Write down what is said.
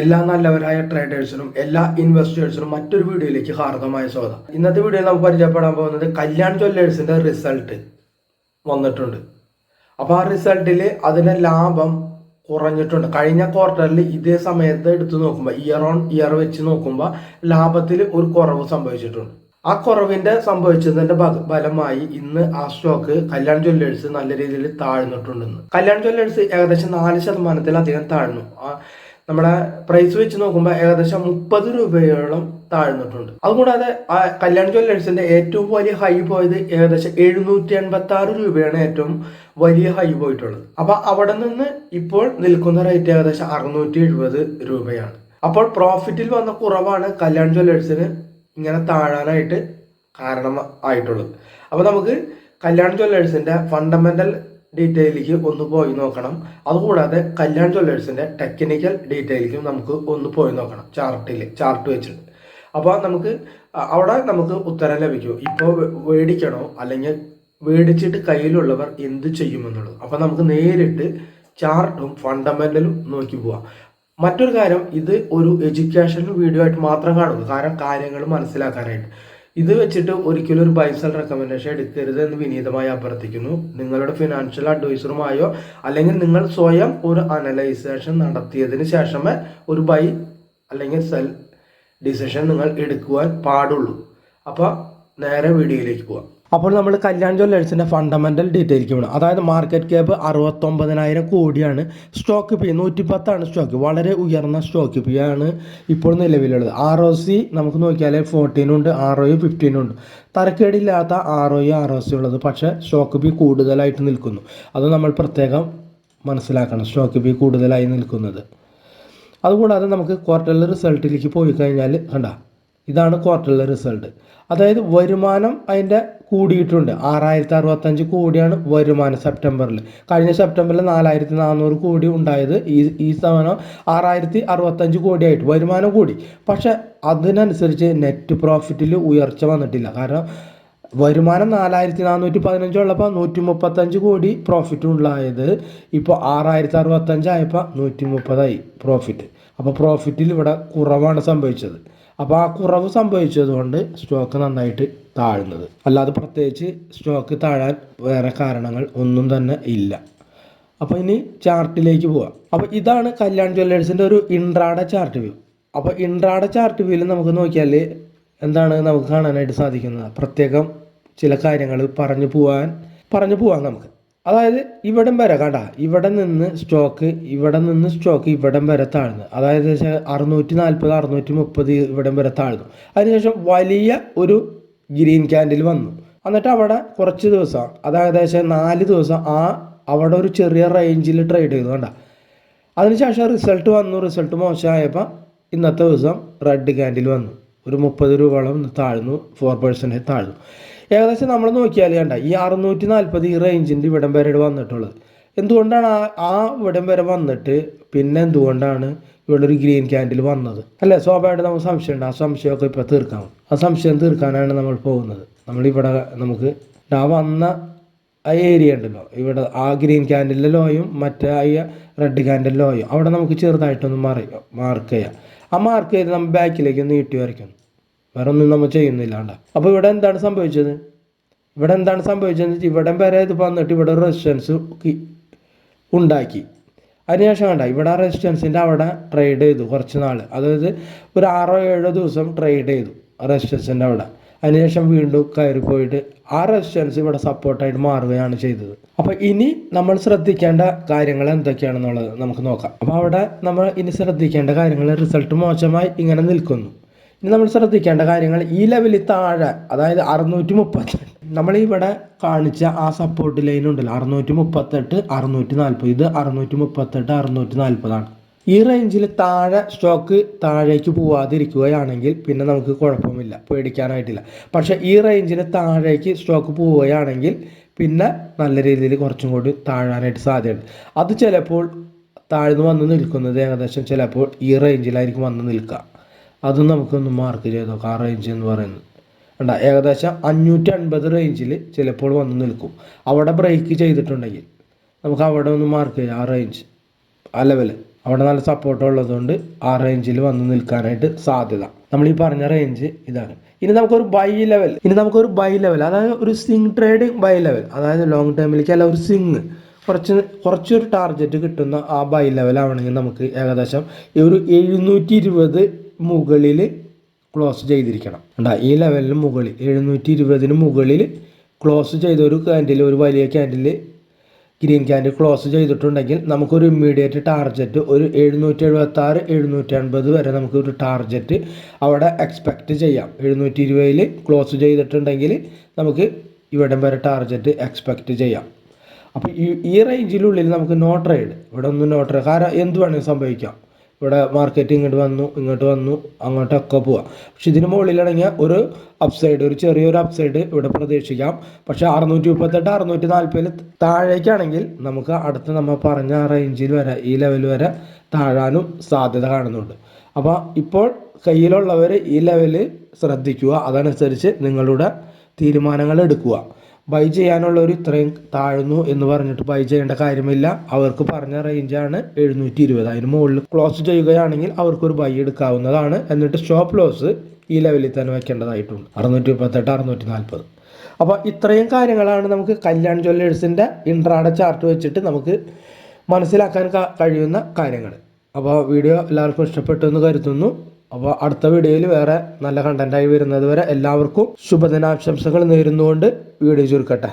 എല്ലാ നല്ലവരായ ട്രേഡേഴ്സിനും എല്ലാ ഇൻവെസ്റ്റേഴ്സിനും മറ്റൊരു വീഡിയോയിലേക്ക് ഹാർദമായ സ്വാഗതം. ഇന്നത്തെ വീഡിയോയിൽ നമുക്ക് പരിചയപ്പെടാൻ പോകുന്നത് കല്യാൺ ജ്വല്ലേഴ്സിന്റെ റിസൾട്ട് വന്നിട്ടുണ്ട്. അപ്പോൾ ആ റിസൾട്ടിൽ അതിന്റെ ലാഭം കുറഞ്ഞിട്ടുണ്ട്. കഴിഞ്ഞ ക്വാർട്ടറിൽ ഇതേ സമയത്ത് എടുത്തു നോക്കുമ്പോൾ ഇയർ ഓൺ ഇയർ വെച്ച് നോക്കുമ്പോൾ ലാഭത്തിൽ ഒരു കുറവ് സംഭവിച്ചിട്ടുണ്ട്. ആ കുറവിന്റെ സംഭവിച്ചതിന്റെ ഫലമായി ഇന്ന് ആ സ്റ്റോക്ക് കല്യാൺ ജ്വല്ലേഴ്സ് നല്ല രീതിയിൽ താഴ്ന്നിട്ടുണ്ടെന്ന്. കല്യാൺ ജ്വല്ലേഴ്സ് ഏകദേശം നാല് ശതമാനത്തിലധികം താഴ്ന്നു. നമ്മുടെ പ്രൈസ് വെച്ച് നോക്കുമ്പോൾ ഏകദേശം മുപ്പത് രൂപയോളം താഴ്ന്നിട്ടുണ്ട്. അതുകൂടാതെ കല്യാൺ ജ്വല്ലേഴ്സിന്റെ ഏറ്റവും വലിയ ഹൈ പോയത് ഏകദേശം എഴുന്നൂറ്റി എൺപത്തി ആറ് രൂപയാണ് ഏറ്റവും വലിയ ഹൈ പോയിട്ടുള്ളത്. അപ്പൊ അവിടെ നിന്ന് ഇപ്പോൾ നിൽക്കുന്ന റേറ്റ് ഏകദേശം അറുന്നൂറ്റി എഴുപത് രൂപയാണ്. അപ്പോൾ പ്രോഫിറ്റിൽ വന്ന കുറവാണ് കല്യാൺ ജ്വല്ലേഴ്സിന് ഇങ്ങനെ താഴാനായിട്ട് കാരണം ആയിട്ടുള്ളത് അപ്പോൾ നമുക്ക് കല്യാൺ ജ്വല്ലേഴ്സിന്റെ ഫണ്ടമെന്റൽ ഡീറ്റെയിലേക്ക് ഒന്ന് പോയി നോക്കണം. അതുകൂടാതെ കല്യാൺ ജ്വല്ലേഴ്സിന്റെ ടെക്നിക്കൽ ഡീറ്റെയിലേക്കും നമുക്ക് ഒന്ന് പോയി നോക്കണം ചാർട്ടിൽ ചാർട്ട് വെച്ചിട്ട്. അപ്പോൾ നമുക്ക് അവിടെ നമുക്ക് ഉത്തരം ലഭിക്കും. ഇപ്പോൾ മേടിക്കണോ അല്ലെങ്കിൽ മേടിച്ചിട്ട് കയ്യിലുള്ളവർ എന്ത് ചെയ്യുമെന്നുള്ളത്. അപ്പോൾ നമുക്ക് നേരിട്ട് ചാർട്ടും ഫണ്ടമെന്റലും നോക്കി പോവാം. മറ്റൊരു കാര്യം ഇത് ഒരു എഡ്യൂക്കേഷൻ വീഡിയോ ആയിട്ട് മാത്രം കാണുന്നു. കാരണം കാര്യങ്ങൾ മനസ്സിലാക്കാനായിട്ട്. ഇത് വെച്ചിട്ട് ഒരിക്കലും ഒരു ബൈസൽ റെക്കമെൻഡേഷൻ എടുക്കരുത് എന്ന് വിനീതമായി അഭ്യർത്ഥിക്കുന്നു. നിങ്ങളുടെ ഫിനാൻഷ്യൽ അഡ്വൈസറുമായോ അല്ലെങ്കിൽ നിങ്ങൾ സ്വയം ഒരു അനലൈസേഷൻ നടത്തിയതിന് ശേഷമേ ഒരു ബൈ അല്ലെങ്കിൽ സെൽ ഡിസിഷൻ നിങ്ങൾ എടുക്കുവാൻ പാടുള്ളൂ. അപ്പോൾ നേരെ വീഡിയോയിലേക്ക് പോവാം. അപ്പോൾ നമ്മൾ കല്യാൺ ജ്വല്ലേഴ്സിന്റെ ഫണ്ടമെന്റൽ ഡീറ്റെയിലേക്ക് വേണം അതായത് മാർക്കറ്റ് ക്യാപ്പ് അറുപത്തൊമ്പതിനായിരം കോടിയാണ് സ്റ്റോക്ക് പി നൂറ്റി പത്താണ് സ്റ്റോക്ക് വളരെ ഉയർന്ന സ്റ്റോക്ക് പി ആണ് ഇപ്പോൾ നിലവിലുള്ളത്. ആർ ഒ സി നമുക്ക് നോക്കിയാലേ ഫോർട്ടീനുണ്ട് ആർ ഒ ഫിഫ്റ്റീൻ ഉണ്ട്. തരക്കേടില്ലാത്ത R O R O C ഉള്ളത്. പക്ഷേ സ്റ്റോക്ക് പി കൂടുതലായിട്ട് നിൽക്കുന്നു. അത് നമ്മൾ പ്രത്യേകം മനസ്സിലാക്കണം സ്റ്റോക്ക് പി കൂടുതലായി നിൽക്കുന്നത്. അതുകൂടാതെ നമുക്ക് ക്വാർട്ടർലി റിസൾട്ടിലേക്ക് പോയി കഴിഞ്ഞാൽ കണ്ട ഇതാണ് ക്വാർട്ടറിലെ റിസൾട്ട് അതായത് വരുമാനം അതിന്റെ കൂടിയിട്ടുണ്ട്. ആറായിരത്തി അറുപത്തഞ്ച് കോടിയാണ് വരുമാനം സെപ്റ്റംബറിൽ. കഴിഞ്ഞ സെപ്റ്റംബറിൽ നാലായിരത്തി നാനൂറ് കോടി ഉണ്ടായത് ഈ ഈ തവണ ആറായിരത്തി അറുപത്തഞ്ച് കോടിയായിട്ട് വരുമാനം കൂടി. പക്ഷെ അതിനനുസരിച്ച് നെറ്റ് പ്രോഫിറ്റിൽ ഉയർച്ച വന്നിട്ടില്ല. കാരണം വരുമാനം നാലായിരത്തി നാനൂറ്റി പതിനഞ്ച് ഉള്ളപ്പോൾ നൂറ്റി മുപ്പത്തഞ്ച് കോടി പ്രോഫിറ്റ് ഉണ്ടായത്. ഇപ്പോൾ ആറായിരത്തി അറുപത്തഞ്ചായപ്പോൾ നൂറ്റി മുപ്പതായി പ്രോഫിറ്റ് അപ്പോൾ പ്രോഫിറ്റിൽ ഇവിടെ കുറവാണ് സംഭവിച്ചത്. അപ്പോൾ ആ കുറവ് സംഭവിച്ചതുകൊണ്ട് സ്റ്റോക്ക് നന്നായിട്ട് താഴ്ന്നത്. അല്ലാതെ പ്രത്യേകിച്ച് സ്റ്റോക്ക് താഴാൻ വേറെ കാരണങ്ങൾ ഒന്നും തന്നെ ഇല്ല. അപ്പോൾ ഇനി ചാർട്ടിലേക്ക് പോവാം. അപ്പോൾ ഇതാണ് കല്യാൺ ജ്വല്ലേഴ്സിന്റെ ഒരു ഇൻട്രാഡ ചാർട്ട് വ്യൂ അപ്പോൾ ഇൻട്രാഡ ചാർട്ട് വ്യൂവിൽ നമുക്ക് നോക്കിയാൽ എന്താണ് നമുക്ക് കാണാനായിട്ട് സാധിക്കുന്നത്? പ്രത്യേകം ചില കാര്യങ്ങൾ പറഞ്ഞു പോവാൻ പറഞ്ഞു പോവാം നമുക്ക്. അതായത് ഇവിടം വരെ കണ്ട ഇവിടെ നിന്ന് സ്റ്റോക്ക് ഇവിടെ നിന്ന് സ്റ്റോക്ക് ഇവിടം വരെ താഴ്ന്നു. അതായത് അറുന്നൂറ്റി നാൽപ്പത് അറുന്നൂറ്റി മുപ്പത് ഇവിടം വരെ താഴ്ന്നു. അതിനുശേഷം വലിയ ഒരു ഗ്രീൻ ക്യാൻഡിൽ വന്നു. എന്നിട്ട് അവിടെ കുറച്ച് ദിവസം അതായത് ഏകദേശം നാല് ദിവസം ആ അവിടെ ഒരു ചെറിയ റേഞ്ചിൽ ട്രേഡ് ചെയ്തു കണ്ട. അതിനുശേഷം റിസൾട്ട് വന്നു. റിസൾട്ട് മോശമായപ്പോൾ ഇന്നത്തെ ദിവസം റെഡ് ക്യാൻഡിൽ വന്നു. ഒരു മുപ്പത് രൂപയോളം താഴ്ന്നു ഫോർ പെർസെന്റേജ് താഴ്ന്നു. ഏകദേശം നമ്മൾ നോക്കിയാൽ കണ്ട ഈ അറുന്നൂറ്റി നാൽപ്പത് ഈ റേഞ്ചിന്റെ ഇവിടം വരെ വന്നിട്ടുള്ളത്. എന്തുകൊണ്ടാണ് ആ ആ ഇവിടം വരെ വന്നിട്ട് പിന്നെ എന്തുകൊണ്ടാണ് ഇവിടെ ഒരു ഗ്രീൻ ക്യാൻഡിൽ വന്നത്? അല്ലേ? സ്വാഭാവികമായിട്ട് നമുക്ക് സംശയമുണ്ട് ആ സംശയമൊക്കെ ഇപ്പോൾ തീർക്കാം. ആ സംശയം തീർക്കാനാണ് നമ്മൾ പോകുന്നത്. നമ്മളിവിടെ നമുക്ക് ആ വന്ന ആ ഏരിയ ഉണ്ടല്ലോ. ഇവിടെ ആ ഗ്രീൻ ക്യാൻഡിലെ ലോയും മറ്റേ ആ റെഡ് ക്യാൻഡിലെ ലോയും അവിടെ നമുക്ക് ചെറുതായിട്ടൊന്ന് മാറി മാർക്ക് ചെയ്യാം. ആ മാർക്ക് ചെയ്ത് നമ്മൾ ബാക്കിലേക്ക് നീട്ടി വരയ്ക്കുന്നു വേറെ ഒന്നും നമ്മൾ ചെയ്യുന്നില്ല കണ്ട അപ്പോൾ ഇവിടെ എന്താണ് സംഭവിച്ചത്? ഇവിടെ എന്താണ് സംഭവിച്ചത് വെച്ചാൽ ഇവിടെ വരെ ഇത് വന്നിട്ട് ഇവിടെ റെസിസ്റ്റൻസ് ഉണ്ടാക്കി. അതിനുശേഷം കണ്ട? ഇവിടെ റെസിസ്റ്റൻസിന്റെ അവിടെ ട്രേഡ് ചെയ്തു കുറച്ച് നാൾ അതായത് ഒരു ആറോ ഏഴോ ദിവസം ട്രേഡ് ചെയ്തു റെസിസ്റ്റൻസിന്റെ അവിടെ. അതിനുശേഷം വീണ്ടും കയറി പോയിട്ട് ആ റെസിസ്റ്റൻസ് ഇവിടെ സപ്പോർട്ടായിട്ട് മാറുകയാണ് ചെയ്തത്. അപ്പോൾ ഇനി നമ്മൾ ശ്രദ്ധിക്കേണ്ട കാര്യങ്ങൾ എന്തൊക്കെയാണെന്നുള്ളത് നമുക്ക് നോക്കാം. അപ്പോൾ അവിടെ നമ്മൾ ഇനി ശ്രദ്ധിക്കേണ്ട കാര്യങ്ങൾ റിസൾട്ട് മോശമായി ഇങ്ങനെ നിൽക്കുന്നു. ഇനി നമ്മൾ ശ്രദ്ധിക്കേണ്ട കാര്യങ്ങൾ ഈ ലെവലിൽ താഴെ അതായത് അറുന്നൂറ്റി നമ്മൾ ഇവിടെ കാണിച്ച ആ സപ്പോർട്ട് ലൈൻ ഉണ്ടല്ലോ. അറുന്നൂറ്റി മുപ്പത്തെട്ട് അറുന്നൂറ്റി നാൽപ്പത് ഇത് അറുന്നൂറ്റി മുപ്പത്തെട്ട് അറുന്നൂറ്റി നാൽപ്പതാണ് ഈ റേഞ്ചിൽ താഴെ സ്റ്റോക്ക് താഴേക്ക് പോവാതിരിക്കുകയാണെങ്കിൽ പിന്നെ നമുക്ക് കുഴപ്പമില്ല. പേടിക്കാനായിട്ടില്ല. പക്ഷേ ഈ റേഞ്ചിന് താഴേക്ക് സ്റ്റോക്ക് പോവുകയാണെങ്കിൽ പിന്നെ നല്ല രീതിയിൽ കുറച്ചും കൂടി താഴാനായിട്ട് സാധ്യതയുണ്ട്. അത് ചിലപ്പോൾ താഴ്ന്നു വന്ന് നിൽക്കുന്നത് ഏകദേശം ചിലപ്പോൾ ഈ റേഞ്ചിലായിരിക്കും വന്ന് നിൽക്കുക. അതും നമുക്കൊന്ന് മാർക്ക് ചെയ്ത് നോക്കാം ആ റേഞ്ച് എന്ന് പറയുന്നത്. കണ്ട ഏകദേശം അഞ്ഞൂറ്റി അൻപത് റേഞ്ചിൽ ചിലപ്പോൾ വന്ന് നിൽക്കും. അവിടെ ബ്രേക്ക് ചെയ്തിട്ടുണ്ടെങ്കിൽ നമുക്ക് അവിടെ ഒന്ന് മാർക്ക് ചെയ്യാം ആ റേഞ്ച് ആ ലെവൽ. അവിടെ നല്ല സപ്പോർട്ട് ഉള്ളതുകൊണ്ട് ആ റേഞ്ചിൽ വന്ന് നിൽക്കാനായിട്ട് സാധ്യത. നമ്മൾ ഈ പറഞ്ഞ റേഞ്ച് ഇതാണ്. ഇനി നമുക്കൊരു ബൈ ലെവൽ ഇനി നമുക്കൊരു ബൈ ലെവൽ അതായത് ഒരു സ്വിംഗ് ട്രേഡിങ് ബൈ ലെവൽ അതായത് ലോങ് ടൈമിലേക്ക് അല്ല ഒരു സ്വിങ് കുറച്ച് കുറച്ചൊരു ടാർഗറ്റ് കിട്ടുന്ന ആ ബൈ ലെവൽ ആണെങ്കിൽ നമുക്ക് ഏകദേശം ഈ ഒരു എഴുന്നൂറ്റി ഇരുപത് മുകളിൽ ക്ലോസ് ചെയ്തിരിക്കണം. ഉണ്ടാ ഈ ലെവലിന് മുകളിൽ എഴുന്നൂറ്റി ഇരുപതിന് മുകളിൽ ക്ലോസ് ചെയ്ത ഒരു ക്യാൻഡിൽ ഒരു വലിയ ക്യാൻഡിൽ ഗ്രീൻ ക്യാൻഡിൽ ക്ലോസ് ചെയ്തിട്ടുണ്ടെങ്കിൽ നമുക്കൊരു ഇമ്മീഡിയറ്റ് ടാർജറ്റ് ഒരു എഴുന്നൂറ്റി എഴുപത്തി ആറ് എഴുന്നൂറ്റി അൻപത് വരെ നമുക്കൊരു ടാർജറ്റ് അവിടെ എക്സ്പെക്റ്റ് ചെയ്യാം. എഴുന്നൂറ്റി ഇരുപതിൽ ക്ലോസ് ചെയ്തിട്ടുണ്ടെങ്കിൽ നമുക്ക് ഇവിടം വരെ ടാർജറ്റ് എക്സ്പെക്റ്റ് ചെയ്യാം. അപ്പോൾ ഈ ഈ റേഞ്ചിനുള്ളിൽ നമുക്ക് നോ ട്രേഡ് ഇവിടെ ഒന്നും നോ ട്രേഡ് കാരണം എന്ത് വേണമെങ്കിലും സംഭവിക്കാം. ഇവിടെ മാർക്കറ്റ് ഇങ്ങോട്ട് വന്നു ഇങ്ങോട്ട് വന്നു അങ്ങോട്ടൊക്കെ പോവാം. പക്ഷെ ഇതിന് മുകളിലാണെങ്കിൽ ഒരു അപ്സൈഡ് ഒരു ചെറിയൊരു അപ്സൈഡ് ഇവിടെ പ്രതീക്ഷിക്കാം. പക്ഷേ അറുന്നൂറ്റി മുപ്പത്തെട്ട് അറുന്നൂറ്റി നാൽപ്പതിൽ താഴേക്കാണെങ്കിൽ നമുക്ക് അടുത്ത നമ്മൾ പറഞ്ഞ റേഞ്ചിൽ വരെ ഈ ലെവൽ വരെ താഴാനും സാധ്യത കാണുന്നുണ്ട്. അപ്പോൾ ഇപ്പോൾ കയ്യിലുള്ളവർ ഈ ലെവൽ ശ്രദ്ധിക്കുക. അതനുസരിച്ച് നിങ്ങളുടെ തീരുമാനങ്ങൾ എടുക്കുക. ബൈ ചെയ്യാനുള്ളവർ ഇത്രയും താഴ്ന്നു എന്ന് പറഞ്ഞിട്ട് ബൈ ചെയ്യേണ്ട കാര്യമില്ല. അവർക്ക് പറഞ്ഞ റേഞ്ചാണ് എഴുന്നൂറ്റി ഇരുപത് അതിന് മുകളിൽ ക്ലോസ് ചെയ്യുകയാണെങ്കിൽ അവർക്കൊരു ബൈ എടുക്കാവുന്നതാണ്. എന്നിട്ട് സ്റ്റോപ്പ് ലോസ് ഈ ലെവലിൽ തന്നെ വെക്കേണ്ടതായിട്ടുണ്ട്. അറുന്നൂറ്റി മുപ്പത്തെട്ട് അറുന്നൂറ്റി നാൽപ്പത് അപ്പോൾ ഇത്രയും കാര്യങ്ങളാണ് നമുക്ക് കല്യാൺ ജ്വല്ലേഴ്സിന്റെ ഇൻട്രാഡ ചാർട്ട് വെച്ചിട്ട് നമുക്ക് മനസ്സിലാക്കാൻ കഴിയുന്ന കാര്യങ്ങൾ അപ്പോൾ വീഡിയോ എല്ലാവർക്കും ഇഷ്ടപ്പെട്ടു എന്ന് കരുതുന്നു. അപ്പോൾ അടുത്ത വീഡിയോയിൽ വേറെ നല്ല കണ്ടന്റായി വരുന്നത് വരെ എല്ലാവർക്കും ശുഭദിനാശംസകൾ നേരുന്നുകൊണ്ട് വീഡിയോ ചുരുക്കട്ടെ.